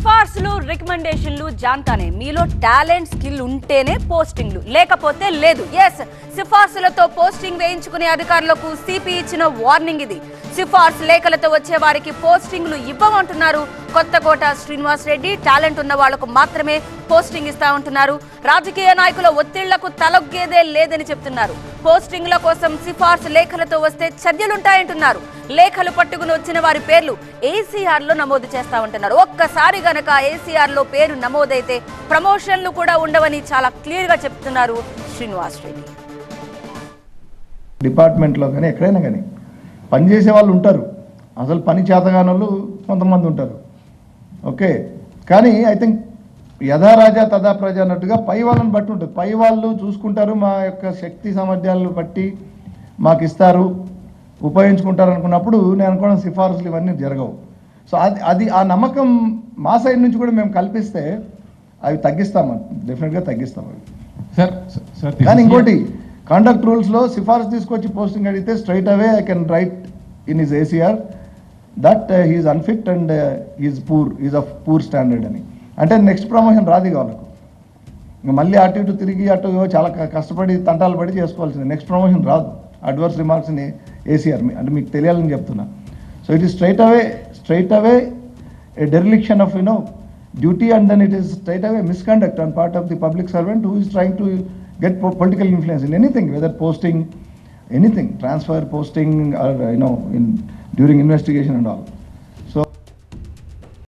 సిఫార్సులు రికమెండేషన్లు జాంతానే. మీలో talent skill ఉంటేనే పోస్టింగ్లు. లేకపోతే లేదు. ఎస్ సిఫార్సులతో పోస్టింగ్ వేయించుకునే అధికారులకు సిపి ఇచ్చిన వార్నింగ్ ఇది. సిఫార్సు లేఖలతో వచ్చే వారికి పోస్టింగ్లు ఇవ్వమంటున్నారు. కొత్తకోట శ్రీనివాస్ రెడ్డి టాలెంట్ ఉన్న వాళ్ళకు మాత్రమే పోస్టింగ్ ఇస్తా ఉంటున్నారు రాజకీయ నాయకుల ఒత్తిళ్ళకు తలొగ్గేదే లేదని చెప్తున్నారు. పోస్టింగ్ల కోసం సిఫార్సు లేఖలతో వస్తే చర్యలుంటాయంటున్నారు. లేఖలు పట్టుకుని వచ్చిన వారి పేర్లు ఏసీఆర్లో నమోదు చేస్తా ఉంటున్నారు ఒక్కసారి గనక ఏసీఆర్లో పేరు నమోదైతే ప్రమోషన్లు కూడా ఉండవని చాలా క్లియర్గా చెప్తున్నారు శ్రీనివాస్ రెడ్డి. డిపార్ట్మెంట్లో కానీ ఎక్కడైనా కానీ పనిచేసే వాళ్ళు ఉంటారు. అసలు పని చేతగాని వాళ్ళు కొంతమంది ఉంటారు. ఓకే. కానీ ఐ థింక్ యథా రాజా తదా ప్రజ అన్నట్టుగా పై వాళ్ళని బట్టి ఉంటుంది. పై వాళ్ళు చూసుకుంటారు మా యొక్క శక్తి సామర్థ్యాలను బట్టి మాకు ఇస్తారు ఉపయోగించుకుంటారు అనుకున్నప్పుడు నేను అనుకోవడం సిఫార్సులు ఇవన్నీ జరగవు. సో అది అది ఆ నమ్మకం మా సైడ్ నుంచి కూడా మేము కల్పిస్తే అవి తగ్గిస్తాం డెఫినెట్గా తగ్గిస్తాం అవి. సార్ సార్ కానీ ఇంకోటి కాండక్ట్ రూల్స్లో సిఫార్సు తీసుకొచ్చి పోస్టింగ్ అడిగితే straight away I can write in his ACR that he is unfit and is poor is of poor standard అని. అంటే నెక్స్ట్ ప్రమోషన్ రాదు ఇక వాళ్ళకు. ఇంకా మళ్ళీ అటు ఇటు తిరిగి అటు చాలా కష్టపడి తంటాలు పడి చేసుకోవాల్సింది. నెక్స్ట్ ప్రమోషన్ రాదు. అడ్వర్స్ రిమార్క్స్ని ఏసీఆర్ మీ అంటే మీకు తెలియాలని చెప్తున్నా. So it is straight away straight away a dereliction of you know duty and then it is straight away misconduct and part of the public servant who is trying to get political influence in anything whether posting anything transfer posting or you know in during investigation and all